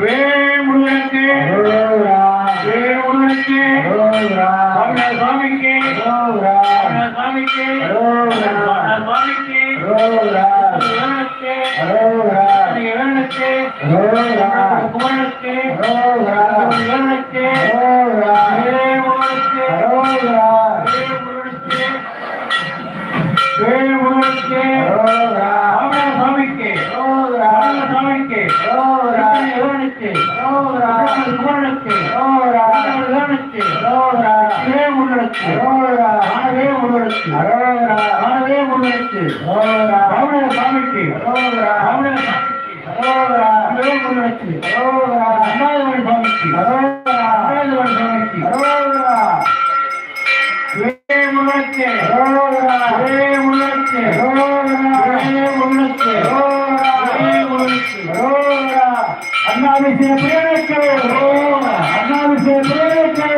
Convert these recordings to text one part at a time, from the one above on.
வேல் முருகனுக்கு வேல் முருகனுக்கு சாமிநாத சுவாமிக்கு சுவாமிக்கு சுவாமிக்கு இறைவனுக்கு இறைவனுக்கு குமரனுக்கு இறைவனுக்கு வேல் முருகனுக்கு வேல் முருகனுக்கு வேல் முருகனுக்கு சாமிநாத சுவாமிக்கு சாமிநாத சுவாமிக்கு இறைவனுக்கு குமரனுக்கு இறைவனுக்கு வேல் முருகனுக்கு ஆனவே முருகனுக்கு ஆனவே முருகனுக்கு சாமிநாத சுவாமிக்கு சாமிநாத சுவாமிக்கு முருகனுக்கு அண்ணாதிமணி சுவாமிக்கு அண்ணாதிமணி சுவாமிக்கு முருகனுக்கு முருகனுக்கு முருகனுக்கு முருகனுக்கு பிரியனுக்கு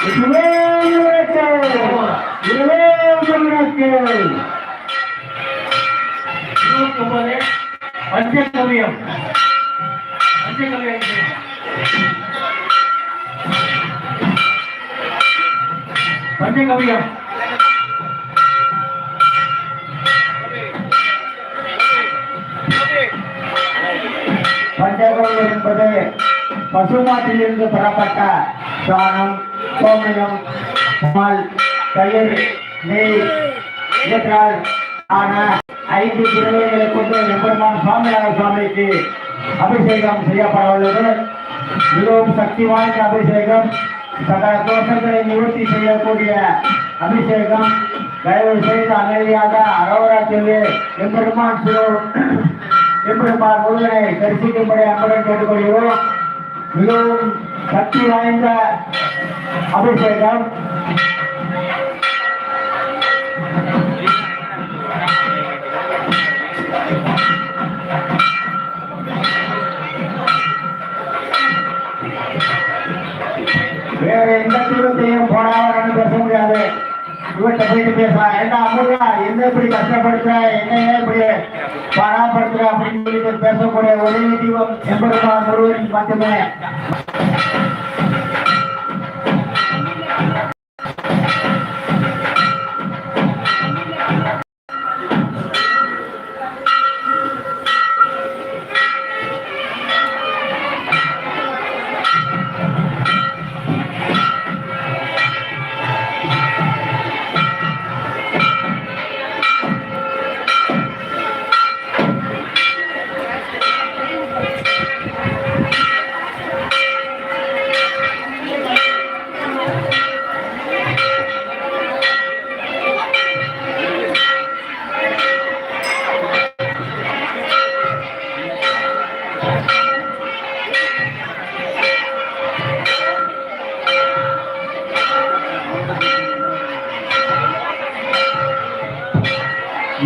பிரியனுக்கு பஞ்சகவியம் பஞ்சகவியம் என்பது பசுமாட்டிலிருந்து பெறப்பட்ட சாணம் சோமயம் பால் தயிர் நெய். இவற்றால் ஆன ஐந்து திரவியங்களை கொண்டு எம்பெருமான் சுவாமிநாத சுவாமிக்கு அபிஷேகம் செய்யப்பட உள்ளது மிகவும் சக்தி வாய்ந்த அபிஷேகம். சகல தோஷங்களை நிவர்த்தி செய்யக்கூடிய அபிஷேகம். தயவு செய்து அமைதியாக அரோரா சொல்லி. எம்பெருமான் சிவ எம்பெருமான் முருகனை தரிசிக்கும்படி அன்புடன் கேட்டுக்கொள்கிறோம். மிகவும் சக்தி வாய்ந்த அபிஷேகம். இவர்கிட்ட போயிட்டு பேசலாம் ஏண்டா அமுதா என்ன இப்படி கஷ்டப்படுத்துற? என்ன இப்படி பராப்படுத்துற அப்படின்னு சொல்லிட்டு பேசக்கூடிய ஒரே தீபம் எம்பெருமான் முருகன் மட்டுமே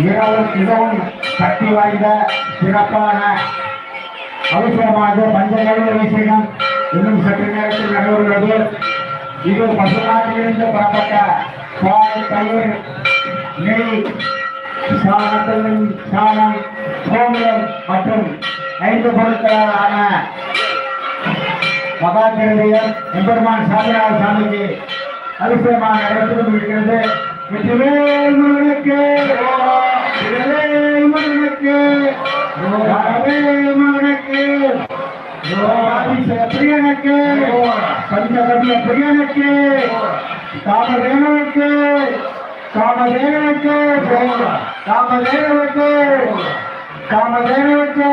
மிகவும் மிகவும் சக்தி வாய்ந்த சிறப்பான அவசரமாக பஞ்சகவிய விஷயம் இன்னும் சற்று நேரத்தில் நடைபெறுகிறது இது பசுநாட்டிலிருந்து புறப்பட்ட பால் தயிர் நெய் சாணத்தின் சாணம் சோமியம் மற்றும் ஐந்து பொருட்களான மகாதிரவியம் எம்பெருமான் சாமியார் சாமிக்கு அதிசயமான இடத்திலும் இருக்கிறது. வெற்றிவேல் முருகனுக்கு வெற்றிவேல் முருகனுக்கு வரவேல் பிரியனுக்கு பஞ்சகவிய பிரியனுக்கு காமதேவனுக்கு காமதேவனுக்கு காமதேவனுக்கு காமதேவனுக்கு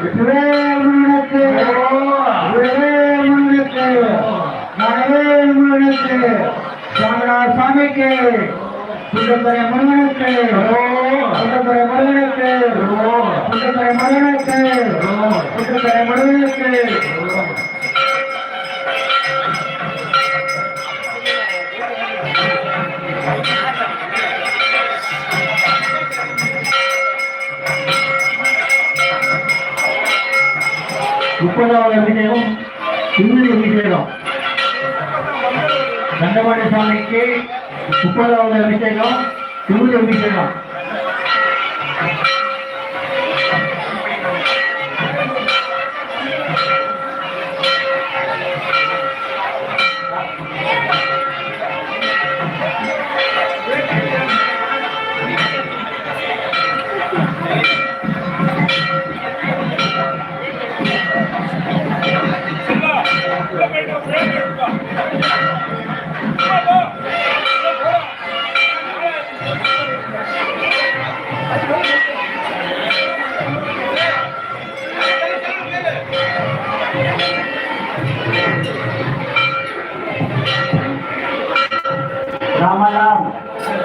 வெற்றிவேல் முருகனுக்கு வெற்றிவேல் முருகனுக்கு வரவேல் முருகனுக்கு சாமிநாத சுந்தரத்துறை முருகனுக்கு சுந்தரத்துறை முருகனுக்கு சுந்தரத்துறை முருகனுக்கு சுந்தரத்துறை முருகனுக்கு. முப்பதாவது அதிநேரம் கண்டபாடி சாமிக்கு அபிஷேகம் தண்டபாணி சுவாமிக்கு முப்பதாவது அபிஷேகம்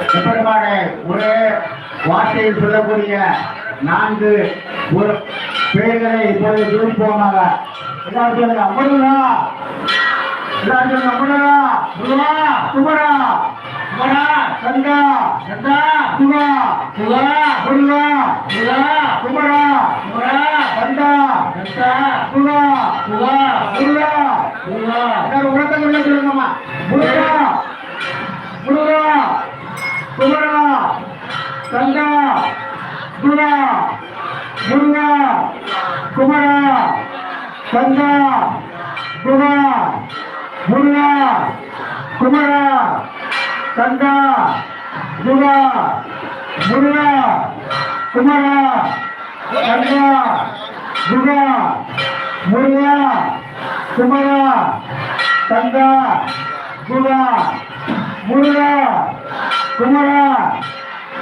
எப்பெருமான ஒரே வார்த்தையில் சொல்லக்கூடிய நான்கு ஒரு பேர்களை இப்பொழுது திருப்போமாக எல்லாரும் சொல்லுங்க அமுதா எல்லாரும் சொல்லுங்க அமுதா சுகா சுமரா சுமரா சங்கா சங்கா சுகா சுகா சுருகா சுகா சுமரா சுமரா சந்தா சந்தா சுகா சுகா சுருகா சுகா எல்லாரும் உலகத்தில் சொல்லுங்கம்மா. 구마라 간다 구라 구라 구마라 간다 구라 구라 구마라 간다 구라 구라 구마라 간다 구라 구라 구마라 간다 구라 구라 동아라,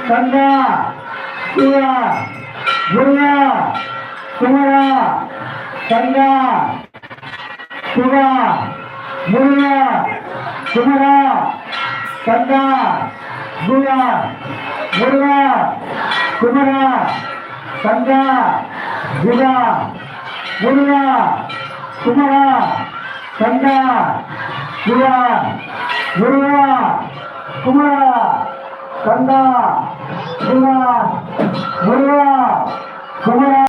간다, 우야, 용야, 동아라, 간다, 뛰가, 용야, 동아라, 간다, 누야, 모르라, 구마라, 간다, 누가, 모르라, 구마라, 간다, 누야, 모르라, குமரா கந்தா சுகா முருகா குமரா.